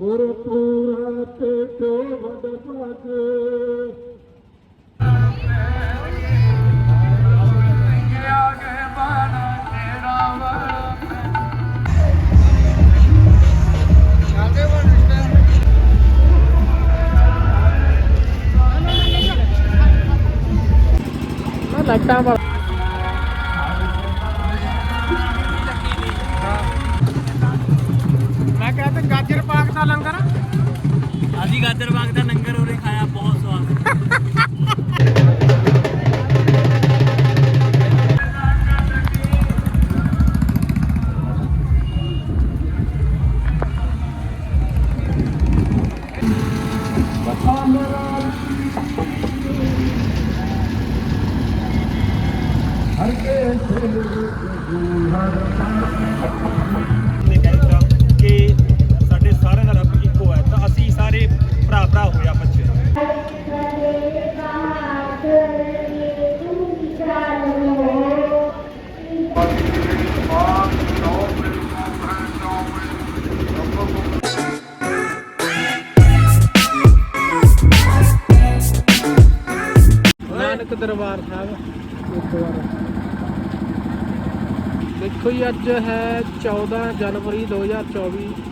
ਗੁਰਪੂਰਾ ਤੇ ਟੋ ਵਡ ਭਾਗ ਨਾ ਵਾਲਾ ਦਾ ਲੰਗਰ? ਅਸੀਂ ਗਾਜਰ ਬਾਗ ਦਾ ਲੰਗਰ ਉਰੇ ਖਾਇਆ ਬਹੁਤ ਸਵਾਦ। ਨੇ ਕਹਿਤਾ ਭਰਾ ਭਰਾ ਹੋਏ ਨਾਨਕ ਦਰਬਾਰ ਸਾਹਿਬ। ਗੁਰਦੁਆਰਾ ਦੇਖੋ ਜੀ ਅੱਜ ਹੈ 14 ਜਨਵਰੀ 2024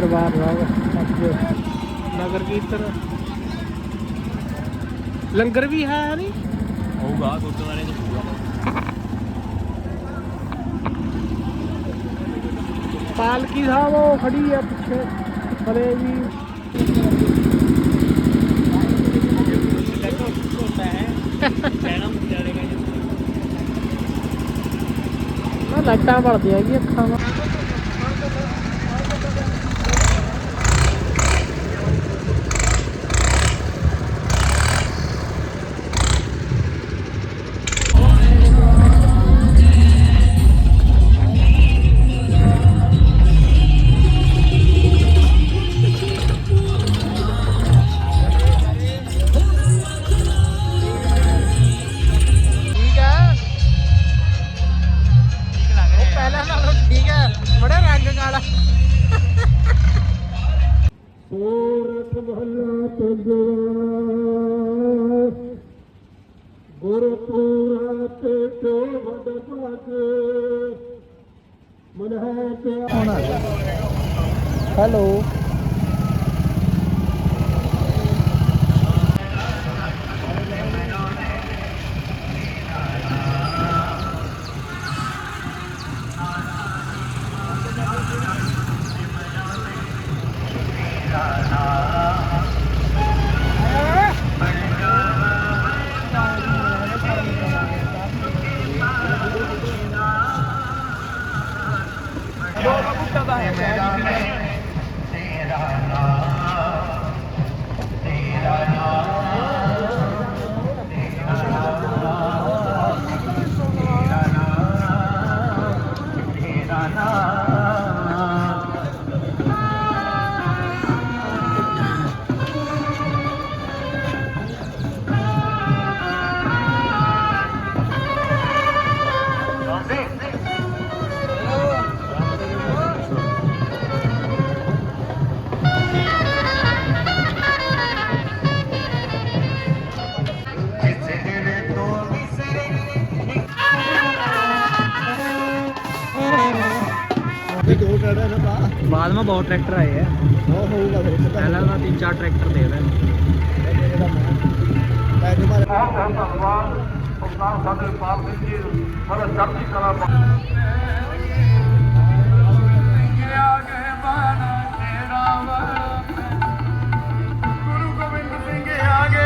ਦਰਬਾਰ ਸਾਹਿਬ। ਅੱਜ ਨਗਰ ਕੀਰਤਨ। ਲੰਗਰ ਵੀ ਹੈ ਨਹੀਂ? ਹੋਊਗਾ ਗੁਰਦੁਆਰੇ ਚ ਹੋਊਗਾ। ਪਾਲਕੀ ਸਾਹਿਬ ਉਹ ਖੜੀ ਆ ਪਿੱਛੇ। ਹਲੇ ਵੀ ਲਾਈਟਾਂ ਬਲਦੀਆਂ ਹੈਗੀ ਅੱਖਾਂ ਵਾ ਸੋਰਠ ਮਹੱਲਾ ਪੰਜਵਾ ਗੁਰਪੂਰਾ ਤੇ ਟੋ ਵਡ ਭਾਗ ਮਨ ਹੈ ਪਿਆ ਹੈਲੋ। ਦੋ ਟੜਾ ਨਾ ਪਾ ਬਾਅਦ में बहुत ट्रैक्टर आए हैं ਉਹ ਹੋਊਗਾ ਫਿਰ ਪਤਾ पहला ना तीन चार ट्रैक्टर दे रहे हैं ਪੈਸੇ ਮਾਰੇ ਆਗੇ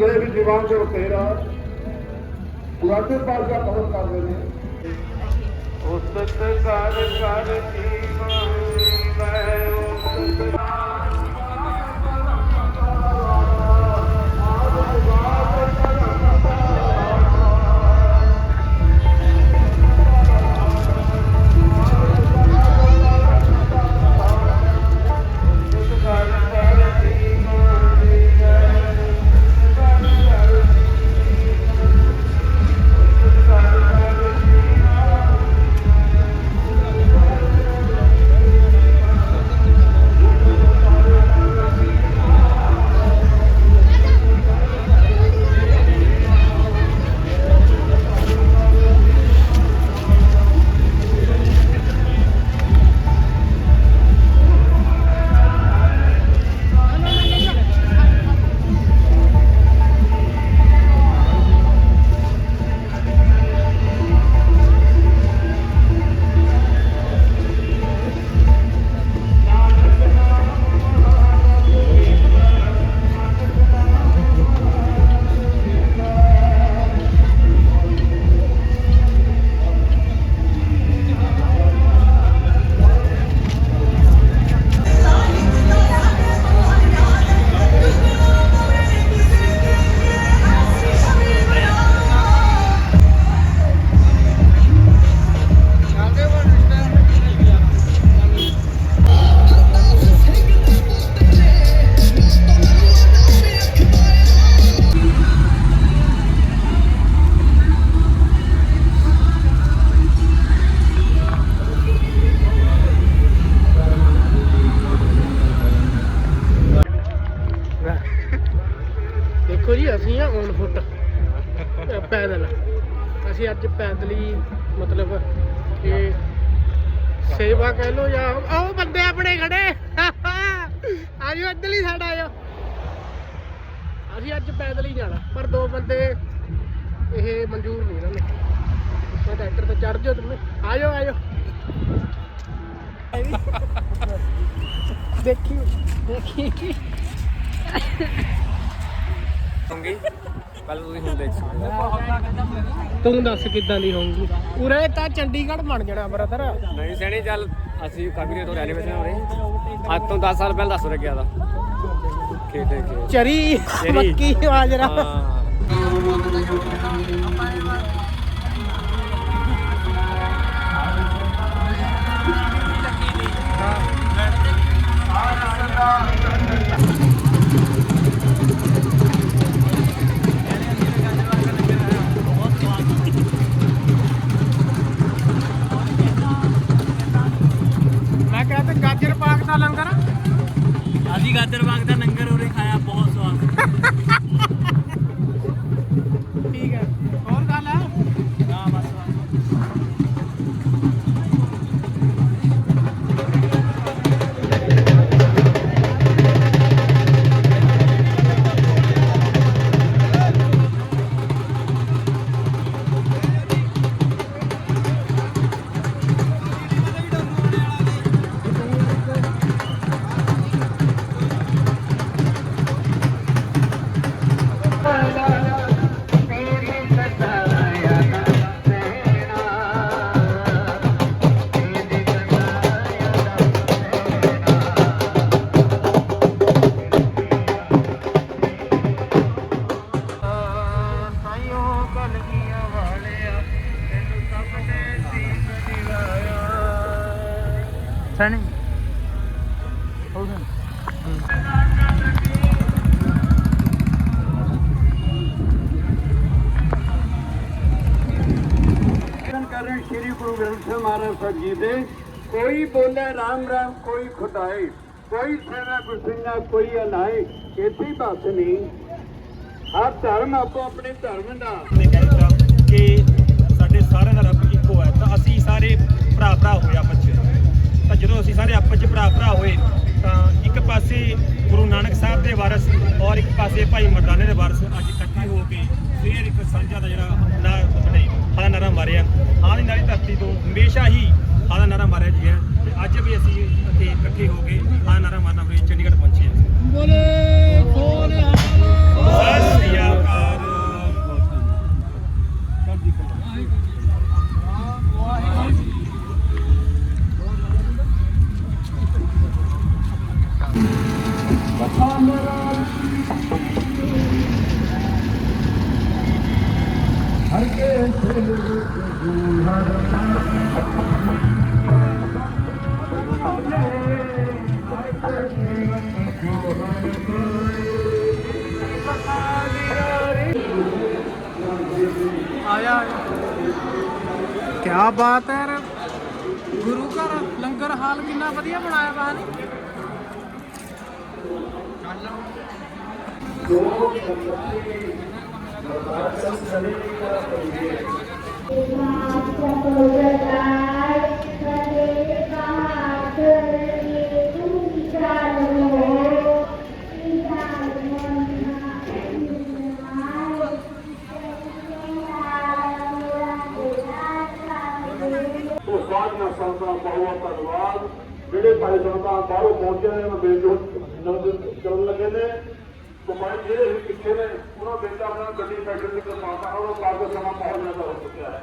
ਦਰਸ਼ਨ ਵੀ ਦੀਵਾਨ ਚੋਂ ਤੇਰਾ ਗੁਆਤੇ ਪਾਸ ਦਾ ਭਗਤ ਕਰਦੇ ਨੇ। ਉਸਤ ਕਰ ਕਰ ਕੀ ਮੈਂ ਪੈਦਲ ਮਤਲਬ ਇਹ ਸੇਵਾ ਕਹਿ ਲੋ ਜਾਂ ਉਹ ਬੰਦੇ ਆਪਣੇ ਖੜੇ। ਆਜੋ ਇੱਧਰ ਸਾਡਾ ਆਜੋ ਅਸੀਂ ਅੱਜ ਪੈਦਲ ਹੀ ਜਾਣਾ, ਪਰ ਦੋ ਬੰਦੇ ਇਹ ਮਨਜ਼ੂਰ ਨਹੀਂ ਇਹਨਾਂ ਨੇ ਮੈਂ ਟਰੈਕਟਰ ਤੇ ਚੜ ਜਾਓ ਤੁਸੀਂ ਆਜੋ ਆਜੋ ਦੇਖੀ ਦੇਖੀ। ਹੋਂਗੀ ਕੱਲ ਤੁਸੀਂ ਹੁਣ ਦੇਖ ਸਕਦੇ ਹੋ। ਤੂੰ ਦੱਸ ਕਿੱਦਾਂ ਦੀ ਹੋਊਗੀ? ਉਰੇ ਤਾਂ ਚੰਡੀਗੜ੍ਹ ਬਣ ਜਾਣਾ ਬ੍ਰਦਰ ਨਹੀਂ ਸੈਣੀ ਚੱਲ ਅਸੀਂ ਕਾਗਰੀ ਤੋਂ ਐਨੀਮੇਸ਼ਨ ਹੋ ਰਹੀ। ਅੱਜ ਤੋਂ 10 ਸਾਲ ਪਹਿਲਾਂ ਦੱਸ ਲੱਗਿਆ ਦਾ ਖੇਤੇ। ਚਰੀ ਚਰੀ। ਮੱਕੀ ਬਾਜਰਾ। ਹਾਂ। ਸਣੀ। ਸ੍ਰੀ ਗੁਰੂ ਗ੍ਰੰਥ ਸਾਹਿਬ ਮਹਾਰਾਜ ਸਾਹਿਬ ਜੀ ਦੇ। ਕੋਈ ਬੋਲੇ ਰਾਮ ਰਾਮ, ਕੋਈ ਖੁਦਾਏ ਕੋਈ ਸੇਵਾ ਗੁਰਸਿੰਘਾ ਕੋਈ ਅਨਾਈ। ਇਤੀ ਬਸ ਨਹੀਂ। ਹਰ ਧਰਮ ਆਪੋ ਆਪਣੇ ਧਰਮ ਦਾ। ਕੀ ਬਾਤ ਹੈ ਯਾਰ। ਗੁਰੂ ਘਰ ਲੰਗਰ ਹਾਲ ਕਿੰਨਾ ਵਧੀਆ ਬਣਾਇਆ ਬਾਹਰ ਉਹ ਸਾਧਨਾ ਬਹੁਤ ਧੰਨਵਾਦ। ਜਿਹੜੇ ਭਾਈ ਸੰਤਾਂ ਬਾਹਰੋਂ ਪਹੁੰਚੇ ਨੇ ਮੈਂ ਬੇਜੋ ਕਰਨ ਲੱਗੇ ਨੇ ਕਮਾਈ ਜਿਹੜੇ ਵੀ ਪਿੱਛੇ ਨੇ, ਉਹਨਾਂ ਬੇਟਾ ਆਪਣਾ ਗੱਡੀ ਫੈਕਟਰੀ ਦੇ ਕਰਵਾਤਾ ਉਹਨਾਂ ਕਾਗਜ਼ ਸਮਾਂ ਬਹੁਤ ਜ਼ਿਆਦਾ ਹੋ ਚੁੱਕਿਆ ਹੈ।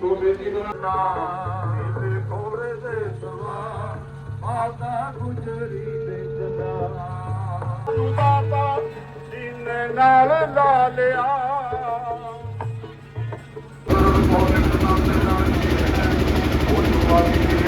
ਤੋ ਬੇਟੀ ਨੂੰ ਨਾ ਤੇ ਕੋਰੇ ਦੇ ਸਵਾ ਮਾਤਾ ਗੁਜਰੀ ਦੇ ਜਨਾ ਬਾਬਾ ਸੀਨੇ ਨਾਲ ਲਾ ਲਿਆ। ਪਾਏ ਗਏ